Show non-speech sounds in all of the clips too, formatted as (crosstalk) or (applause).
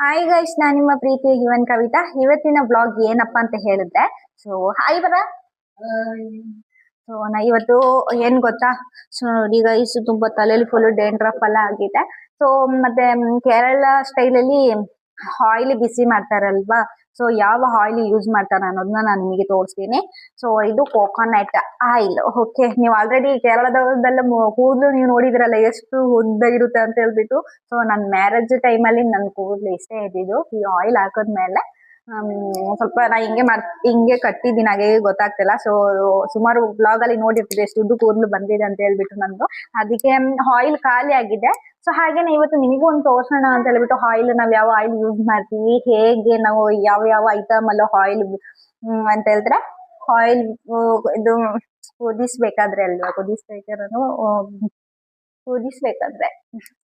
Hi guys ನಾನು ನಿಮ್ಮ ಪ್ರೀತಿಯ ಯುವನ್ ಕವಿತಾ. ಇವತ್ತಿನ ಬ್ಲಾಗ್ ಏನಪ್ಪಾ ಅಂತ ಹೇಳಿದ್ರೆ ಸೊ ಹಾಯ್ ಬರ. ಸೊ ನಾ ಇವತ್ತು ಏನ್ ಗೊತ್ತಾ? ಸೊ ನೋಡಿ ಗೈಸ್ ತುಂಬಾ ತಲೆಯಲ್ಲಿ ಫುಲ್ ಡೇಂಡ್ರಫ್ ಎಲ್ಲ ಆಗಿದೆ. ಸೊ ಮತ್ತೆ ಕೇರಳ ಸ್ಟೈಲ್ ಅಲ್ಲಿ ಆಯಿಲ್ ಬಿಸಿ ಮಾಡ್ತಾರಲ್ವಾ? ಸೊ ಯಾವ ಆಯಿಲ್ ಯೂಸ್ ಮಾಡ್ತಾರೆ ಅನ್ನೋದನ್ನ ನಾನು ನಿಮಗೆ ತೋರಿಸ್ತೀನಿ. ಸೊ ಇದು ಕೋಕೋನಟ್ ಆಯಿಲ್ ಓಕೆ ನೀವು ಆಲ್ರೆಡಿ ಕೇರಳದಲ್ಲ ಕೂದಲು ನೀವು ನೋಡಿದ್ರಲ್ಲ ಎಷ್ಟು ಉದ್ದ ಇರುತ್ತೆ ಅಂತ ಹೇಳ್ಬಿಟ್ಟು. ಸೊ ನನ್ನ ಮ್ಯಾರೇಜ್ ಟೈಮಲ್ಲಿ ನನ್ನ ಕೂದಲು ಇಷ್ಟೇ ಇದ್ದಿದ್ದು. ಈ ಆಯಿಲ್ ಹಾಕಿದ್ಮೇಲೆ ಸ್ವಲ್ಪ ನಾ ಹಿಂಗೆ ಮಾಡ್ ಹಿಂಗೆ ಕಟ್ಟಿದ್ದೀನಿ. ಹಾಗೆ ಗೊತ್ತಾಗ್ತಿಲ್ಲ. ಸೊ ಸುಮಾರು ಬ್ಲಾಗ್ ಅಲ್ಲಿ ನೋಡಿರ್ತೀವಿ. ಎಷ್ಟು ದುಡ್ಡು ಕೂದಲು ಬಂದಿದೆ ಅಂತ ಹೇಳ್ಬಿಟ್ಟು ನಂದು. ಅದಕ್ಕೆ ಆಯಿಲ್ ಖಾಲಿ ಆಗಿದೆ. ಸೊ ಹಾಗೇನೆ ಇವತ್ತು ನಿಮಗೂ ಒಂದು ತೋರ್ಸೋಣ ಅಂತ ಹೇಳ್ಬಿಟ್ಟು ಆಯಿಲ್ ನಾವ್ ಯಾವ ಆಯಿಲ್ ಯೂಸ್ ಮಾಡ್ತೀವಿ? ಹೇಗೆ ನಾವು ಯಾವ ಯಾವ ಐಟಮ್ ಅಲ್ಲ ಆಯಿಲ್ ಅಂತ ಹೇಳಿದ್ರೆ ಆಯಿಲ್ ಇದು ಕುದಿಸ್ಬೇಕಾದ್ರೆ ಅಲ್ವಾ? ಕುದಿಸ್ಬೇಕಾದ್ರೆ ಕುದಿಸ್ಬೇಕಾದ್ರೆ.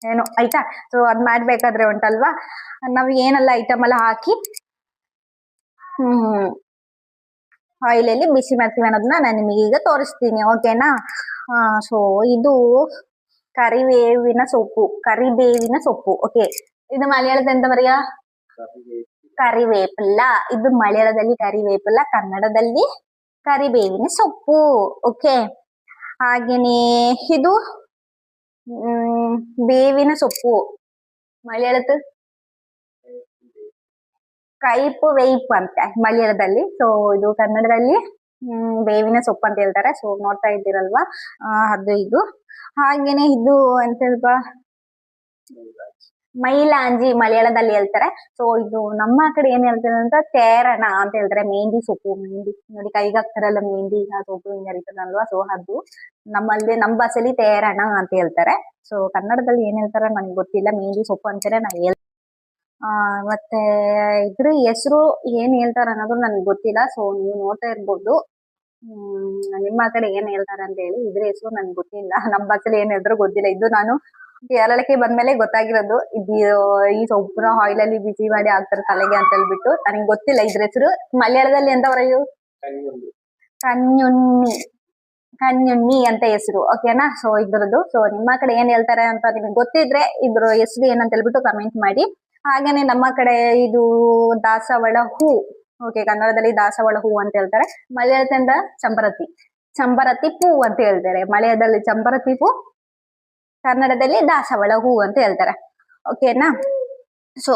ಏನು, ಆಯ್ತಾ? ಸೊ ಅದ್ ಮಾಡ್ಬೇಕಾದ್ರೆ ಉಂಟಲ್ವಾ? ನಾವ್ ಏನೆಲ್ಲ ಐಟಮ್ ಎಲ್ಲ ಹಾಕಿ, ಹ್ಮ್ ಆಯಿಲ್ ಅಲ್ಲಿ ಬಿಸಿ ಮಾಡ್ತೀವಿ ಅನ್ನೋದನ್ನ ನಾನು ನಿಮಗೆ ಈಗ ತೋರಿಸ್ತೀನಿ ಓಕೆನಾ ಸೊ ಇದು ಕರಿಬೇವಿನ ಸೊಪ್ಪು ಕರಿಬೇವಿನ ಸೊಪ್ಪು ಓಕೆ ಇದು മലയാളത്തിൽ എന്താ പറയാ? ಕರಿವೇಪಿಲ್ಲ ಇದು ಮಲಯಾಳದಲ್ಲಿ ಕರಿವೇಪಿಲ್ಲ ಕನ್ನಡದಲ್ಲಿ ಕರಿಬೇವಿನ ಸೊಪ್ಪು ಓಕೆ ಹಾಗೇನೆ ಇದು ಬೇವಿನ ಸೊಪ್ಪು ಮಲಯಾಳದ ಕೈಪು ವೇಯ್ಪ್ ಅಂತ ಮಲಯಾಳದಲ್ಲಿ ಸೊ ಇದು ಕನ್ನಡದಲ್ಲಿ ಬೇವಿನ ಸೊಪ್ಪು ಅಂತ ಹೇಳ್ತಾರೆ. ಸೊ ನೋಡ್ತಾ ಇದ್ದೀರಲ್ವಾ? ಅದು ಇದು. ಹಾಗೇನೆ ಇದು ಎಂತ ಹೇಳ್ಬಾ ಮೈಲಾಂಜಿ ಮಲಯಾಳದಲ್ಲಿ ಹೇಳ್ತಾರೆ. ಸೊ ಇದು ನಮ್ಮ ಕಡೆ ಏನ್ ಹೇಳ್ತಾರೆ ಅಂತ? ತೇರಣ ಅಂತ ಹೇಳ್ತಾರೆ. ಮೆಹಂದಿ ಸೊಪ್ಪು, ಮೆಹಂದಿ. ನೋಡಿ ಕೈಗೆ ಹಾಕ್ತಾರಲ್ಲ ಮೆಹಂದಿ ಸೊಪ್ಪು ಹಿಂಗ್ ಹರಿತದಲ್ವಾ? ಸೊ ಅದು ನಮ್ಮಲ್ಲಿ, ನಮ್ಮ ಭಾಷೆಲಿ ತೇರಣ ಅಂತ ಹೇಳ್ತಾರೆ. ಸೊ ಕನ್ನಡದಲ್ಲಿ ಏನ್ ಹೇಳ್ತಾರೆ ನನಗೆ ಗೊತ್ತಿಲ್ಲ. ಮೆಹಂದಿ ಸೊಪ್ಪು ಅಂತಾನೆ ನಾ ಹೇಳ್ ಆ, ಮತ್ತೆ ಇದ್ರ ಹೆಸರು ಏನ್ ಹೇಳ್ತಾರ ಅನ್ನೋದು ನನ್ಗೆ ಗೊತ್ತಿಲ್ಲ. ಸೊ ನೀವು ನೋಡ್ತಾ ಇರ್ಬೋದು. ನಿಮ್ಮ ಕಡೆ ಏನ್ ಹೇಳ್ತಾರೆ ಅಂತ ಹೇಳಿ ಇದ್ರ ಹೆಸರು ನನ್ಗೆ ಗೊತ್ತಿಲ್ಲ. ನಮ್ಮ ಭಾಷೆಲಿ ಏನ್ ಹೇಳಿದ್ರು ಗೊತ್ತಿಲ್ಲ. ಇದು ನಾನು ಕೇರಳಕ್ಕೆ ಬಂದ್ಮೇಲೆ ಗೊತ್ತಾಗಿರೋದು. ಇದು ಈ ಸೊಪ್ಪುನ ಆಯಿಲ್ ಅಲ್ಲಿ ಬಿಸಿ ಮಾಡಿ ಹಾಕ್ತಾರೆ ತಲೆಗೆ ಅಂತ ಹೇಳ್ಬಿಟ್ಟು. ನನಗೆ ಗೊತ್ತಿಲ್ಲ ಇದ್ರ ಹೆಸರು. ಮಲಯಾಳದಲ್ಲಿ ಎಂತ ಬರೆಯು? ಕನ್ಯುಣ್ಣಿ ಕನ್ಯುಣ್ಣಿ ಅಂತ ಹೆಸರು. ಓಕೆನಾ ಸೊ ಇದ್ರದ್ದು. ಸೊ ನಿಮ್ಮ ಕಡೆ ಏನ್ ಹೇಳ್ತಾರೆ ಅಂತ ನಿಮ್ಗೆ ಗೊತ್ತಿದ್ರೆ ಇದ್ರ ಹೆಸರು ಏನಂತ ಹೇಳ್ಬಿಟ್ಟು ಕಮೆಂಟ್ ಮಾಡಿ. ಹಾಗೇನೆ ನಮ್ಮ ಕಡೆ ಇದು ದಾಸವಾಳ ಹೂ. ಓಕೆ ಕನ್ನಡದಲ್ಲಿ ದಾಸವಾಳ ಹೂ ಅಂತ ಹೇಳ್ತಾರೆ. ಮಲಯಾಳದಿಂದ ಚಂಬರತಿ. ಚಂಬರತಿ ಪೂ ಅಂತ ಹೇಳ್ತಾರೆ. ಮಲಯಾಳದಲ್ಲಿ ಚಂಬರತಿ ಪೂ, ಕನ್ನಡದಲ್ಲಿ ದಾಸವಾಳ ಹೂ ಅಂತ ಹೇಳ್ತಾರೆ. ಓಕೆನಾ ಸೊ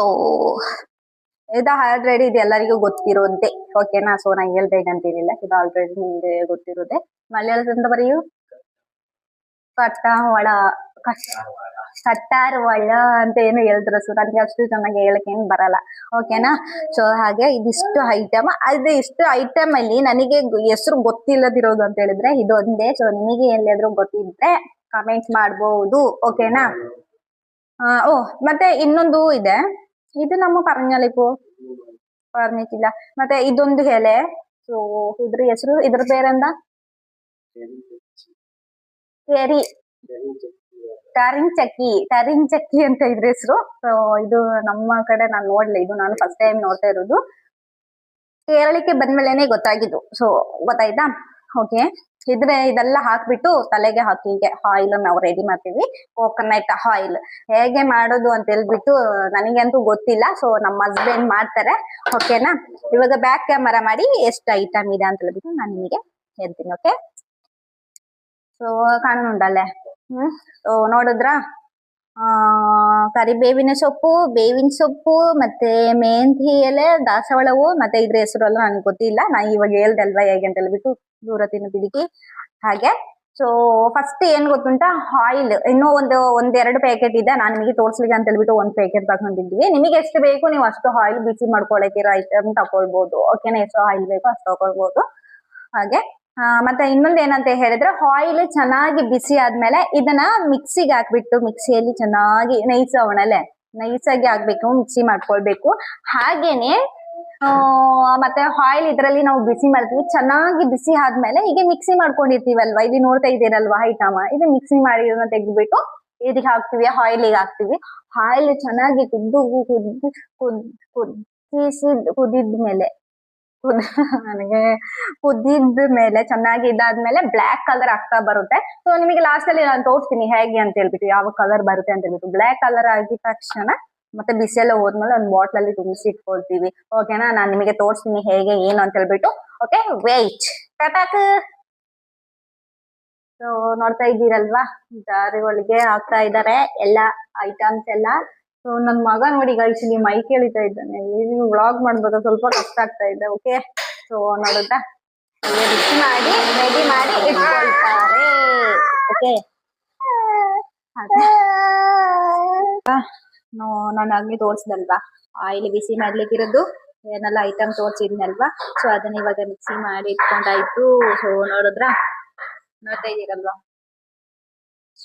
ಇದು ಆಲ್ರೆಡಿ ಇದು ಎಲ್ಲರಿಗೂ ಗೊತ್ತಿರೋದೇ ಓಕೆನಾ ಸೊ ನಾ ಹೇಳ್ಬೇಕಂತೇನಿಲ್ಲ ಇದು ಆಲ್ರೆಡಿ ನಿಮ್ಗೆ ಗೊತ್ತಿರೋದೆ ಮಲಯಾಳದಿಂದ ಬರೆಯು. ಕಟ್ಟಾರ್ ವಳ್ಳ ಅಂತ ಏನು ಹೇಳಿದ್ರು ಸರ್ ಅಂದ್ರೆ ಅಷ್ಟು ಚೆನ್ನಾಗಿ ಹೇಳಕ್ ಏನ್ ಬರಲ್ಲ. ಓಕೆನಾ ಸೊ ಹಾಗೆ ಇದಿಷ್ಟು ಐಟಮ್ ಅದೇ ಇಷ್ಟು ಐಟಮ್ ಅಲ್ಲಿ ನನಗೆ ಹೆಸರು ಗೊತ್ತಿಲ್ಲದಿರೋದು ಅಂತ ಹೇಳಿದ್ರೆ ಇದೊಂದೇ. ಸೊ ನಿಮಗೆ ಎಲ್ಲಾದ್ರೂ ಗೊತ್ತಿದ್ರೆ ಕಮೆಂಟ್ ಮಾಡಬಹುದು ಓಕೆನಾ ಓ ಮತ್ತೆ ಇನ್ನೊಂದು ಇದೆ. ಇದು ನಮ್ಮ ಪರ್ಣಲಿಪು ಪರ್ಣಿಚಿಲ್ಲ ಮತ್ತೆ ಇದೊಂದು ಎಲೆ. ಸೊ ಇದ್ರ ಹೆಸರು ಇದ್ರ ಬೇರೆಂದ ಕೇರಿ ಕರಿಂಚಕ್ಕಿ ಕರಿಂಚಕ್ಕಿ ಅಂತ ಇದ್ರ ಹೆಸರು. ಇದು ನಮ್ಮ ಕಡೆ ನಾನು ನೋಡ್ಲಿ, ಇದು ನಾನು ಫಸ್ಟ್ ಟೈಮ್ ನೋಡ್ತಾ ಇರೋದು. ಕೇರಳಕ್ಕೆ ಬಂದ್ಮೇಲೆನೆ ಗೊತ್ತಾಗಿದ್ದು. ಸೊ ಗೊತ್ತಾಯ್ತಾ? ಓಕೆ ಇದ್ರೆ ಇದೆಲ್ಲ ಹಾಕ್ಬಿಟ್ಟು ತಲೆಗೆ ಹಾಕಿ, ಹೀಗೆ ಆಯಿಲ್ ನಾವು ರೆಡಿ ಮಾಡ್ತೀವಿ. ಕೋಕೋನಟ್ ಆಯಿಲ್ ಹೇಗೆ ಮಾಡೋದು ಅಂತ ಹೇಳ್ಬಿಟ್ಟು ನನಗಂತೂ ಗೊತ್ತಿಲ್ಲ. ಸೊ ನಮ್ಮ ಹಸ್ಬೆಂಡ್ ಮಾಡ್ತಾರೆ? ಓಕೆನಾ ಇವಾಗ ಬ್ಯಾಕ್ ಕ್ಯಾಮರಾ ಮಾಡಿ ಎಷ್ಟು ಐಟಮ್ ಇದೆ ಅಂತ ಹೇಳ್ಬಿಟ್ಟು ನಾನು ನಿಮಗೆ ಹೇಳ್ತೀನಿ ಓಕೆ ಸೊ ಕಾಣುನುಂಡಲ್ಲೇ ಹ್ಮ್. ನೋಡಿದ್ರಾ? ಆ, ಕರಿಬೇವಿನ ಸೊಪ್ಪು, ಬೇವಿನ ಸೊಪ್ಪು, ಮತ್ತೆ ಮೆಹಂದಿ ಎಲೆ, ದಾಸವಾಳವು, ಮತ್ತೆ ಇದ್ರ ಹೆಸರು ಎಲ್ಲ ನನಗೆ ಗೊತ್ತಿಲ್ಲ. ನಾ ಇವಾಗ ಹೇಳ್ದೆ ಅಲ್ವಾ ಹೇಗೆ ಅಂತ ಹೇಳ್ಬಿಟ್ಟು ದೂರ ತಿನ್ನು ಬಿಡಿಕಿ. ಹಾಗೆ ಸೊ ಫಸ್ಟ್ ಏನ್ ಗೊತ್ತುಂಟ? ಆಯಿಲ್ ಇನ್ನೂ ಒಂದು, ಒಂದೆರಡು ಪ್ಯಾಕೆಟ್ ಇದೆ. ನಾನು ನಿಮಗೆ ತೋರಿಸ್ಲಿಕ್ಕೆ ಅಂತ ಹೇಳ್ಬಿಟ್ಟು ಒಂದ್ ಪ್ಯಾಕೆಟ್ ತಗೊಂಡಿದ್ವಿ. ನಿಮಗೆ ಎಷ್ಟು ಬೇಕು, ನೀವು ಅಷ್ಟು ಆಯಿಲ್ ಬಿಸಿ ಮಾಡ್ಕೊಳಕಿರೋ ಐಟಮ್ ತಗೊಳ್ಬಹುದು ಓಕೆನಾ ಎಷ್ಟು ಆಯಿಲ್ ಬೇಕು ಅಷ್ಟು ತಗೊಳ್ಬಹುದು ಹಾಗೆ ಮತ್ತೆ ಇನ್ನೊಂದ್ ಏನಂತ ಹೇಳಿದ್ರೆ ಆಯಿಲ್ ಚೆನ್ನಾಗಿ ಬಿಸಿ ಆದ್ಮೇಲೆ ಇದನ್ನ ಮಿಕ್ಸಿಗೆ ಹಾಕ್ಬಿಟ್ಟು ಮಿಕ್ಸಿಯಲ್ಲಿ ಚೆನ್ನಾಗಿ ನೈಸ್ ಅವಣಲೆ ನೈಸ್ ಆಗಿ ಹಾಕ್ಬೇಕು ಮಿಕ್ಸಿ ಮಾಡ್ಕೊಳ್ಬೇಕು ಹಾಗೇನೆ ಮತ್ತೆ ಆಯಿಲ್ ಇದ್ರಲ್ಲಿ ನಾವು ಬಿಸಿ ಮಾಡ್ತೀವಿ ಚೆನ್ನಾಗಿ ಬಿಸಿ ಆದ್ಮೇಲೆ ಈಗ ಮಿಕ್ಸಿ ಮಾಡ್ಕೊಂಡಿರ್ತೀವಲ್ವಾ ಇದು ನೋಡ್ತಾ ಇದ್ದೀರಲ್ವಾ ಐಟಮ ಇದು ಮಿಕ್ಸಿ ಮಾಡಿ ತೆಗೆದ್ಬಿಟ್ಟು ಇದಕ್ಕೆ ಹಾಕ್ತಿವಿ ಆಯಿಲಿಗೆ ಹಾಕ್ತಿವಿ ಆಯಿಲ್ ಚೆನ್ನಾಗಿ ಕುದ್ದು ಕುದ್ದು ಕುದ್ ಕುದಿಸಿದ್ ಕುದಿದ ಮೇಲೆ ಕುದ್ (laughs) ನನಗೆ ಕುದಿದ ಮೇಲೆ, ಚೆನ್ನಾಗಿ ಇದಾದ್ಮೇಲೆ ಬ್ಲಾಕ್ ಕಲರ್ ಆಗ್ತಾ ಬರುತ್ತೆ. ಸೊ ನಿಮಗೆ ಲಾಸ್ಟ್ ಅಲ್ಲಿ ನಾನು ತೋರಿಸ್ತೀನಿ ಹೇಗೆ ಅಂತ ಹೇಳ್ಬಿಟ್ಟು, ಯಾವ ಕಲರ್ ಬರುತ್ತೆ ಅಂತ ಹೇಳ್ಬಿಟ್ಟು. ಬ್ಲಾಕ್ ಕಲರ್ ಆಗಿದ ತಕ್ಷಣ ಮತ್ತೆ ಬಿಸಿ ಎಲ್ಲ ಹೋದ್ಮೇಲೆ ಒಂದು ಬಾಟ್ಲ್ ಅಲ್ಲಿ ತುಂಬಿಸಿ ಇಟ್ಕೊಳ್ತೀವಿ ಓಕೆನಾ ನಾನು ನಿಮಗೆ ತೋರಿಸ್ತೀನಿ ಹೇಗೆ, ಏನು ಅಂತ ಹೇಳ್ಬಿಟ್ಟು. ಓಕೆ ವೇಟ್ ಕಟಾಕ್ ಸೊ ನೋಡ್ತಾ ಇದ್ದೀರಲ್ವಾ? ದಾರಿಗಳಿಗೆ ಹಾಕ್ತಾ ಇದ್ದಾರೆ. ಎಲ್ಲ ಐಟಮ್ಸ್ ಎಲ್ಲ ಸೊ ನನ್ ಮಗ ನೋಡಿ ಈಗ ಆಕ್ಚುಲಿ ಮೈ ಕೇಳಿತಾ ಇದ್ದಾನೆ. ಇಲ್ಲಿ ವ್ಲಾಗ್ ಮಾಡ್ಬೇಕು ಸ್ವಲ್ಪ ಕಷ್ಟ ಆಗ್ತಾ ಇದೆ ಓಕೆ ಸೊ ನೋಡುತ್ತಾ? ಮಾಡಿ ರೆಡಿ ಮಾಡಿ ಓಕೆ ನಾನು ಆಗ್ಲಿ ತೋರ್ಸ್ದಲ್ವಾ? ಆಯಿಲ್ ಬಿಸಿ ಮಾಡ್ಲಿಕ್ಕಿರೋದು, ಏನೆಲ್ಲ ಐಟಮ್ ತೋರ್ಸಿದ್ನಲ್ವಾ? ಸೊ ಅದನ್ನ ಇವಾಗ ಮಿಕ್ಸಿ ಮಾಡಿ ಇಟ್ಕೊಂಡಾಯ್ತು. ಸೊ ನೋಡಿದ್ರ? ನೋಡ್ತಾ ಇದೀರಲ್ವಾ?